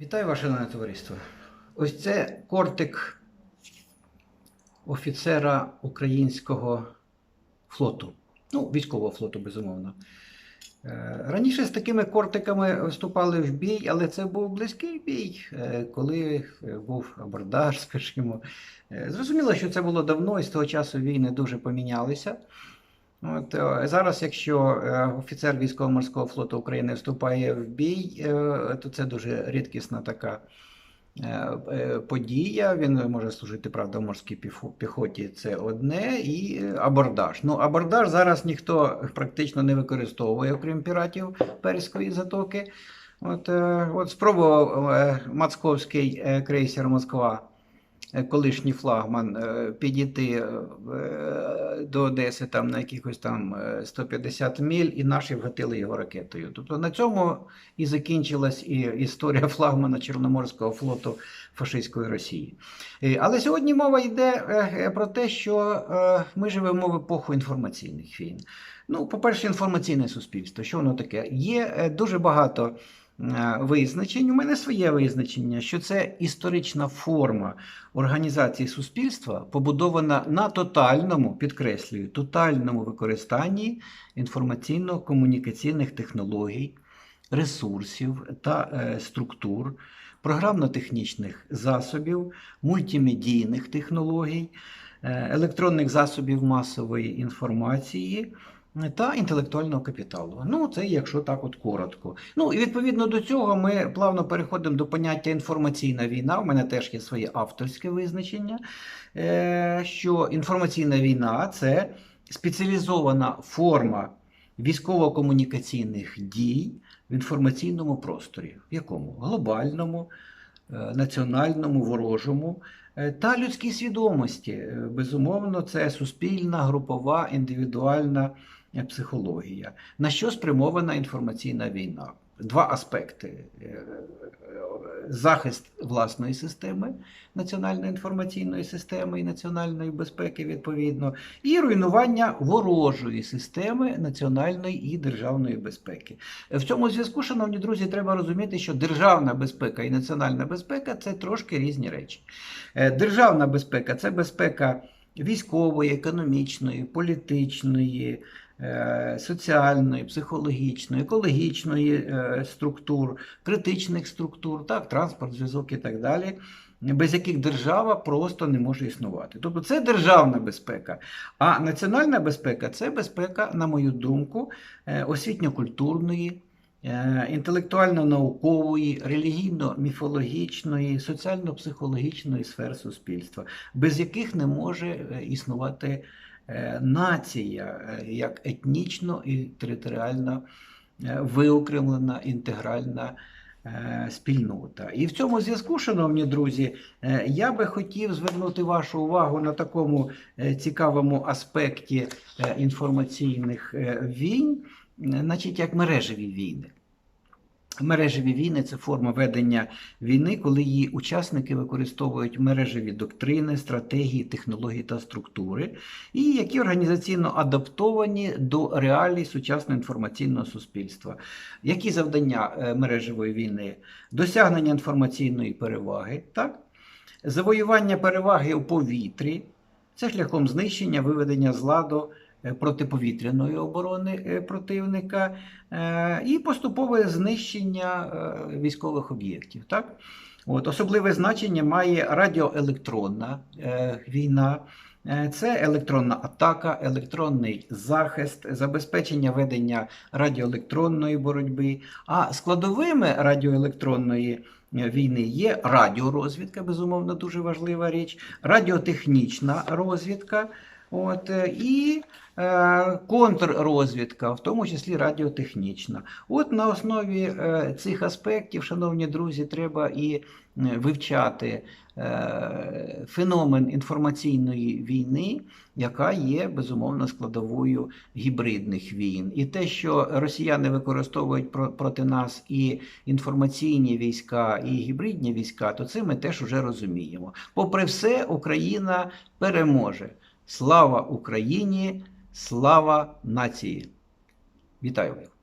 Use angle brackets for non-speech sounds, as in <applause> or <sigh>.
Вітаю ваше товариство. Ось це кортик офіцера українського флоту. Ну, військового флоту, безумовно. Е, Раніше з такими кортиками вступали в бій, але це був близький бій, е, коли е, був абордаж, <laughs> скажімо. Зрозуміло, що це було давно, і з того часу війни дуже помінялися. От, е, зараз, якщо е, офіцер військово-морського флоту України вступає в бій, е, то це дуже рідкісна така подія. Він може служити, правда, в морській піхоті, це одне, і абордаж. Ну, абордаж зараз ніхто практично не використовує, окрім піратів Перської затоки. От, от спробував мацковський крейсер Москва колишній флагман е, підійти е, до Одеси там на якихось там е, 150 міль, і наші вгатили його ракетою. Тобто на цьому і закінчилась і історія <laughs> флагмана Чорноморського флоту фашистської Росії. Е, Але сьогодні мова йде е, про те, що е, ми живемо в епоху інформаційних війн. Ну, по-перше, інформаційне суспільство. Що воно таке? Є е, дуже багато е, визначень. У мене своє визначення, що це історична форма організації суспільства, побудована на тотальному, підкреслюю, тотальному використанні інформаційно-комунікаційних технологій, ресурсів та е, структур, програмно-технічних засобів, мультимедійних технологій, е, електронних засобів масової інформації. Та інтелектуального капіталу. Ну, це якщо так от коротко. Ну і відповідно до цього ми плавно переходимо до поняття інформаційна війна. У мене теж є своє авторське визначення, е, що інформаційна війна це спеціалізована форма військово-комунікаційних дій в інформаційному просторі. В якому? Глобальному, е, національному, ворожому. е, Та людській свідомості. Е, Безумовно, це суспільна, групова, індивідуальна е, психологія. На що спрямована інформаційна війна? Два аспекти: Е, захист власної системи, національної інформаційної системи і національної безпеки, відповідно, і руйнування ворожої системи національної і державної безпеки. В цьому зв'язку, шановні друзі, треба розуміти, що державна безпека і національна безпека це трошки різні речі. Е, Державна безпека це безпека військової, економічної, політичної, е, соціальної, психологічної, екологічної е, структур, критичних структур, так, транспорт, зв'язок і так далі. Без яких держава просто не може існувати. Тобто це державна безпека. А національна безпека це безпека, на мою думку, е, освітньо-культурної, е, інтелектуально-наукової, релігійно-міфологічної, соціально-психологічної сфер суспільства, без яких не може е, існувати е, нація е, як етнічно і територіально е, виокремлена інтегральна е, спільнота. І в цьому зв'язку, шановні друзі, е, я би хотів звернути вашу увагу на такому е, цікавому аспекті е, інформаційних е, війн, е, значить, як мережеві війни. Мережеві війни це форма ведення війни, коли її учасники використовують мережеві доктрини, стратегії, технології та структури, і які організаційно адаптовані до реалій сучасного інформаційного суспільства. Які завдання е, мережевої війни? Досягнення інформаційної переваги, так? завоювання переваги у повітрі, це шляхом знищення, виведення з ладу протиповітряної оборони е, противника е, і поступове знищення е, військових об'єктів. Так? От, особливе значення має радіоелектронна е, війна. Е, Це електронна атака, електронний захист, забезпечення ведення радіоелектронної боротьби. А складовими радіоелектронної е, війни є радіорозвідка, безумовно, дуже важлива річ, радіотехнічна розвідка. От, е, і е, контррозвідка, в тому числі радіотехнічна. От на основі е, цих аспектів, шановні друзі, треба і е, вивчати е, феномен інформаційної війни, яка є безумовно складовою гібридних війн. І те, що росіяни використовують про- проти нас і інформаційні війська, і гібридні війська, то це ми теж уже розуміємо. Попри все, Україна переможе. Слава Україні! Слава нації! Вітаю!